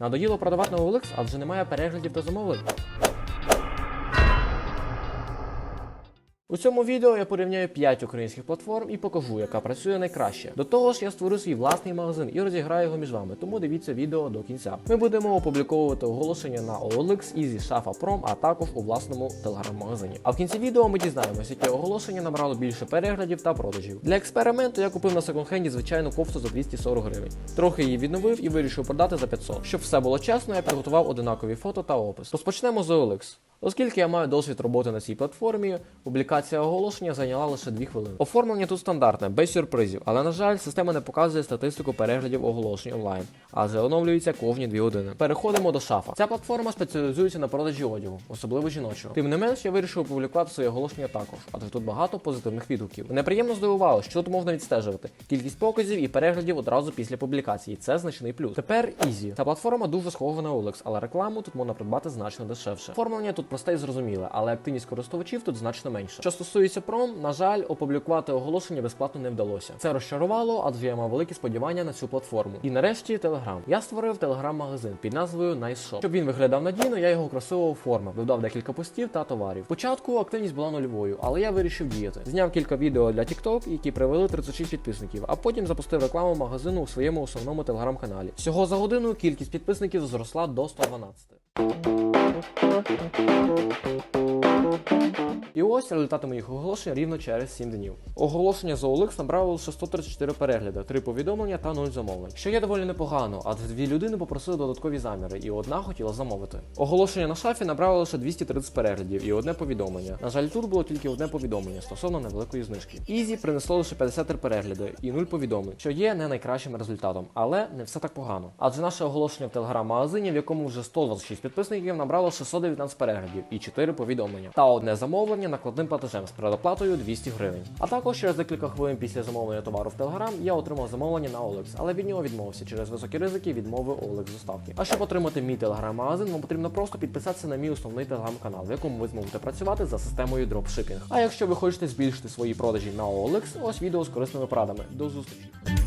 Надоїло продавати на OLX, адже немає переглядів та замовлень. У цьому відео я порівняю 5 українських платформ і покажу, яка працює найкраще. До того ж, я створю свій власний магазин і розіграю його між вами, тому дивіться відео до кінця. Ми будемо опубліковувати оголошення на OLX, Easy, Shafa Prom, а також у власному телеграм-магазині. А в кінці відео ми дізнаємося, яке оголошення набрало більше переглядів та продажів. Для експерименту я купив на секонд-хенді звичайну кофту за 240 гривень. Трохи її відновив і вирішив продати за 500. Щоб все було чесно, я підготував одинакові фото та опис. Розпочнемо з OLX. Оскільки я маю досвід роботи на цій платформі, публікація оголошення зайняла лише 2 хвилини. Оформлення тут стандартне, без сюрпризів, але на жаль, система не показує статистику переглядів оголошень онлайн, адже оновлюється кожні 2 години. Переходимо до шафа. Ця платформа спеціалізується на продажі одягу, особливо жіночого. Тим не менш, я вирішив опублікувати своє оголошення також, адже тут багато позитивних відгуків. Мене приємно здивувало, що тут можна відстежувати кількість показів і переглядів одразу після публікації. Це значний плюс. Тепер Easy. Ця платформа дуже схожа на OLX, але рекламу тут можна придбати значно дешевше. Оформлення тут просте і зрозуміле, але активність користувачів тут значно менше. Що стосується пром, на жаль, опублікувати оголошення безплатно не вдалося. Це розчарувало, адже я мав великі сподівання на цю платформу. І нарешті Telegram. Я створив телеграм-магазин під назвою Nice Shop. Щоб він виглядав надійно, я його красиво оформив, додав декілька постів та товарів. Спочатку активність була нульовою, але я вирішив діяти. Зняв кілька відео для TikTok, які привели 36 підписників, а потім запустив рекламу магазину у своєму основному телеграм-каналі. Всього за годину кількість підписників зросла до 112. Thank you. І ось результати моїх оголошень рівно через 7 днів. Оголошення за OLX набрало лише 134 перегляди, 3 повідомлення та 0 замовлень. Що є доволі непогано, адже дві людини попросили додаткові заміри, і одна хотіла замовити. Оголошення на шафі набрало лише 230 переглядів і одне повідомлення. На жаль, тут було тільки одне повідомлення стосовно невеликої знижки. Ізі принесло лише 53 перегляди і 0 повідомлень, що є не найкращим результатом, але не все так погано. Адже наше оголошення в телеграм-магазині, в якому вже 126 підписників, набрало 619 переглядів і 4 повідомлення, та одне замовлення накладним платежем з передоплатою 200 гривень. А також через декілька хвилин після замовлення товару в Telegram я отримав замовлення на OLX, але від нього відмовився через високі ризики відмови OLX доставки. А щоб отримати мій телеграм-магазин, вам потрібно просто підписатися на мій основний телеграм-канал, в якому ви зможете працювати за системою дропшипінг. А якщо ви хочете збільшити свої продажі на OLX, ось відео з корисними порадами. До зустрічі!